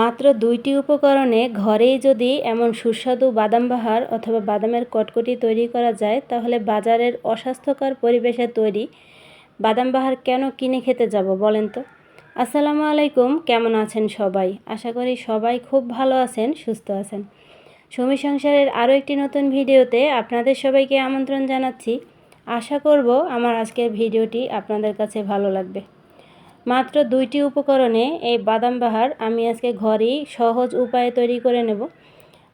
মাত্র দুইটি উপকরণে ঘরেই যদি এমন সুস্বাদু বাদাম বাহার অথবা বাদামের কটকটি তৈরি করা যায়, তাহলে বাজারের অস্বাস্থ্যকর পরিবেশে তৈরি বাদাম বাহার কেন কিনে খেতে যাব বলেন তো? আসসালামু আলাইকুম, কেমন আছেন সবাই? আশা করি সবাই খুব ভালো আছেন, সুস্থ আছেন। সমী সংসারের আরও একটি নতুন ভিডিওতে আপনাদের সবাইকে আমন্ত্রণ জানাচ্ছি। আশা করব আমার আজকের ভিডিওটি আপনাদের কাছে ভালো লাগবে। মাত্র দুইটি উপকরণে এই বাদাম বাহার আমি আজকে ঘরেই সহজ উপায়ে তৈরি করে নেব।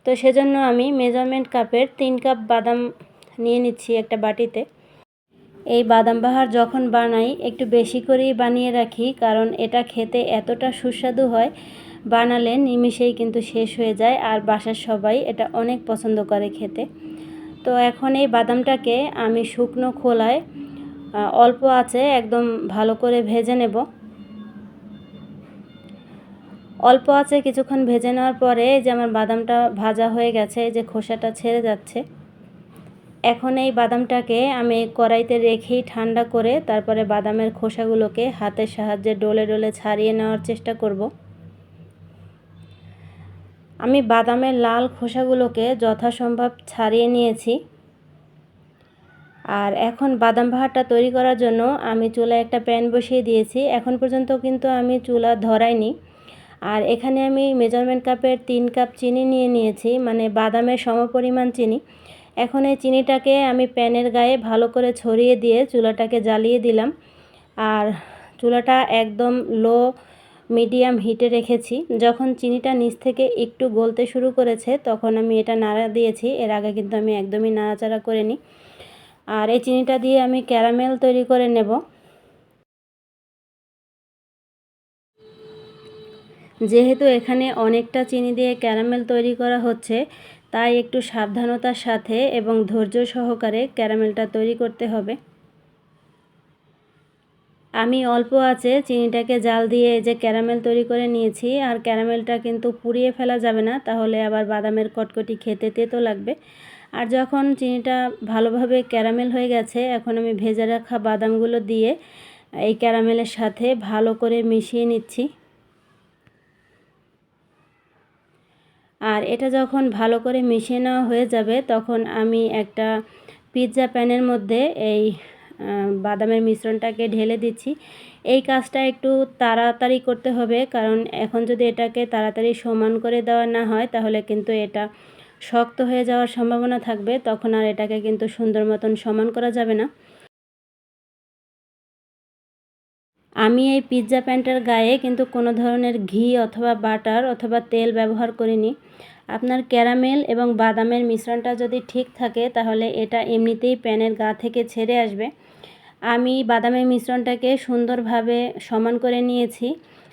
তো সেজন্য আমি মেজারমেন্ট কাপের তিন কাপ বাদাম নিয়ে নিচ্ছি একটা বাটিতে। এই বাদাম বাহার যখন বানাই, একটু বেশি করেই বানিয়ে রাখি কারণ এটা খেতে এতটা সুস্বাদু হয়, বানালে নিমিষেই কিন্তু শেষ হয়ে যায় আর বাসার সবাই এটা অনেক পছন্দ করে খেতে। তো এখন এই বাদামটাকে আমি শুকনো খোলায় অল্প আছে একদম ভালো করে ভেজে নেব। অল্প আছে, কিছুক্ষণ ভেজে নেওয়ার পরে যে আমার বাদামটা ভাজা হয়ে গেছে যে খোসাটা ছেড়ে যাচ্ছে। এখন এই বাদামটাকে আমি কড়াইতে রেখেই ঠান্ডা করে তারপরে বাদামের খোসাগুলোকে হাতের সাহায্যে ডলে ডলে ছাড়িয়ে নেওয়ার চেষ্টা করব। আমি বাদামের লাল খোসাগুলোকে যথাসম্ভব ছাড়িয়ে নিয়েছি। আর এখন বাদাম ভাহারটা তৈরি করার জন্য আমি চুলায় একটা প্যান বসিয়ে দিয়েছি। এখন পর্যন্ত কিন্তু আমি চুলা ধরাইনি। আর এখানে আমি মেজারমেন্ট কাপের তিন কাপ চিনি নিয়ে নিয়েছি মানে বাদামের সমপরিমাণ চিনি। এখন এই চিনিটাকে আমি প্যানের গায়ে ভালো করে ছড়িয়ে দিয়ে চুলাটাকে জ্বালিয়ে দিলাম। আর চুলাটা একদম লো, মিডিয়াম হিটে রেখেছি। যখন চিনিটা নিচ থেকে একটু গলতে শুরু করেছে, তখন আমি এটা নাড়া দিয়েছি। এর আগে কিন্তু আমি একদমই নাড়াচাড়া করিনি। আর এই চিনিটা দিয়ে আমি ক্যারামেল তৈরি করে নেব। যেহেতু এখানে অনেকটা চিনি দিয়ে ক্যারামেল তৈরি করা হচ্ছে, তাই একটু সাবধানতার সাথে এবং ধৈর্য সহকারে ক্যারামেলটা তৈরি করতে হবে। আমি অল্প আছে, চিনিটাকে জাল দিয়ে যে ক্যারামেল তৈরি করে নিয়েছি, আর ক্যারামেলটা কিন্তু পুড়িয়ে ফেলা যাবে না, তাহলে আবার বাদামের কটকটি খেতে তেতো লাগবে। আর যখন চিনিটা ভালোভাবে ক্যারামেল হয়ে গেছে, এখন আমি ভেজে রাখা বাদামগুলো দিয়ে এই ক্যারামেলের সাথে ভালো করে মিশিয়ে নিচ্ছি। আর এটা যখন ভালো করে মিশিয়ে নেওয়া হয়ে যাবে, তখন আমি একটা পিৎজা প্যানের মধ্যে এই বাদামের মিশ্রণটাকে ঢেলে দিচ্ছি। এই কাজটা একটু তাড়াতাড়ি করতে হবে, কারণ এখন যদি এটাকে তাড়াতাড়ি সমান করে দেওয়া না হয়, তাহলে কিন্তু এটা শক্ত হয়ে যাওয়ার সম্ভাবনা থাকবে। তখন আর এটাকে কিন্তু সুন্দর মতন সমান করা যাবে না। আমি এই পিৎজা প্যান্টের গায়ে কিন্তু কোনো ধরনের ঘি অথবা বাটার অথবা তেল ব্যবহার করিনি। আপনার ক্যারামেল এবং বাদামের মিশ্রণটা যদি ঠিক থাকে, তাহলে এটা এমনিতেই প্যানের গা থেকে ছেড়ে আসবে। আমি বাদামের মিশ্রণটাকে সুন্দরভাবে সমান করে নিয়েছি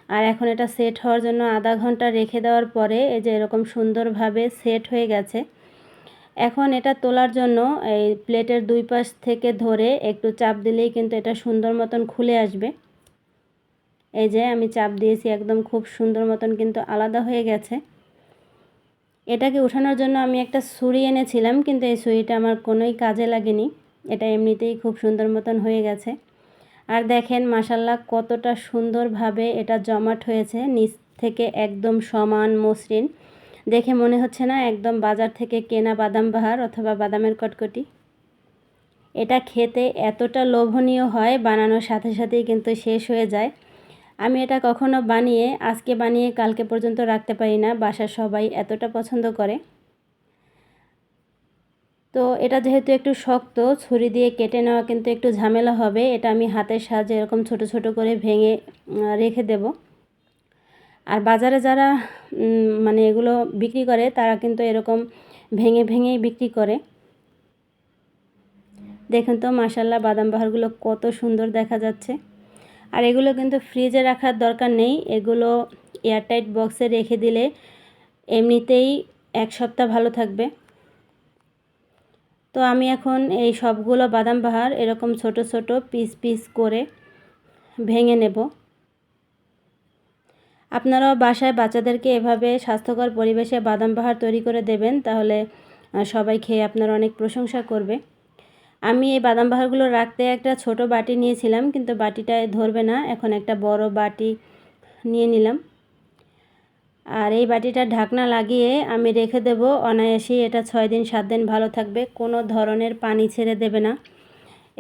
আর এখন এটা সেট হওয়ার জন্য আধা ঘণ্টা রেখে দেওয়ার পরে এই যে এরকম সুন্দরভাবে সেট হয়ে গেছে। এখন এটা তোলার জন্য এই প্লেটের দুই পাশ থেকে ধরে একটু চাপ দিলেই কিন্তু এটা সুন্দর মতন খুলে আসবে। এই যে আমি চাপ দিয়েছি একদম খুব সুন্দর মতন কিন্তু আলাদা হয়ে গেছে। এটাকে উঠানোর জন্য আমি একটা ছুরি এনেছিলাম, কিন্তু এই ছুরিটা আমার কোনোই কাজে লাগেনি। এটা এমনিতেই খুব সুন্দর মতন হয়ে গেছে। আর দেখেন মাসাল্লাহ কতটা সুন্দরভাবে এটা জমাট হয়েছে, নিচ থেকে একদম সমান মসৃণ। দেখে মনে হচ্ছে না একদম বাজার থেকে কেনা বাদাম বাহার অথবা বাদামের কটকটি। এটা খেতে এতটা লোভনীয় হয়, বানানোর সাথে সাথেই কিন্তু শেষ হয়ে যায়। আমি এটা কখনো বানিয়ে, আজকে বানিয়ে, কালকে পর্যন্ত রাখতে পারি না। বাসার সবাই এতটা পছন্দ করে। তো এটা যেহেতু একটু শক্ত, ছুরি দিয়ে কেটে নেওয়া কিন্তু একটু ঝামেলা হবে। এটা আমি হাতের সাহায্যে এরকম ছোট ছোট করে ভেঙে রেখে দেব। আর বাজারে যারা মানে এগুলো বিক্রি করে, তারা কিন্তু এরকম ভেঙে, ভেঙেই বিক্রি করে। দেখুন তো মাসাল্লাহ বাদাম বাহারগুলো কত সুন্দর দেখা যাচ্ছে। আর এগুলো কিন্তু ফ্রিজে রাখার দরকার নেই। এগুলো এয়ারটাইট বক্সে রেখে দিলে এমনিতেই এক সপ্তাহ ভালো থাকবে। তো আমি এখন এই সবগুলো বাদাম বাহার এরকম ছোট ছোট পিস পিস করে ভেঙে নেব। আপনারাও বাসায় বাচ্চাদেরকে এভাবে স্বাস্থ্যকর পরিবেশে বাদাম বাহার তৈরি করে দেবেন, তাহলে সবাই খেয়ে আপনারা অনেক প্রশংসা করবে। আমি এই বাদাম বাহারগুলো রাখতে একটা ছোট বাটি নিয়েছিলাম, কিন্তু বাটিটায় ধরবে না। এখন একটা বড় বাটি নিয়ে নিলাম। আর এই বাটিটা ঢাকনা লাগিয়ে আমি রেখে দেব অনায়াসেই। এটা ছয় দিন, সাত দিন ভালো থাকবে। কোনো ধরনের পানি ছেড়ে দেবে না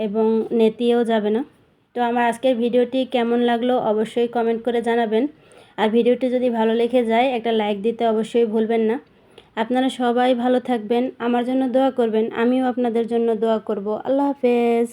এবং নেতিয়েও যাবে না। তো আমার আজকের ভিডিওটি কেমন লাগল অবশ্যই কমেন্ট করে জানাবেন। আর ভিডিওটি যদি ভালো লেগে যায়, একটা লাইক দিতে অবশ্যই ভুলবেন না। আপনারা সবাই ভালো থাকবেন, আমার জন্য দোয়া করবেন, আমিও আপনাদের জন্য দোয়া করব। আল্লাহ হাফেজ।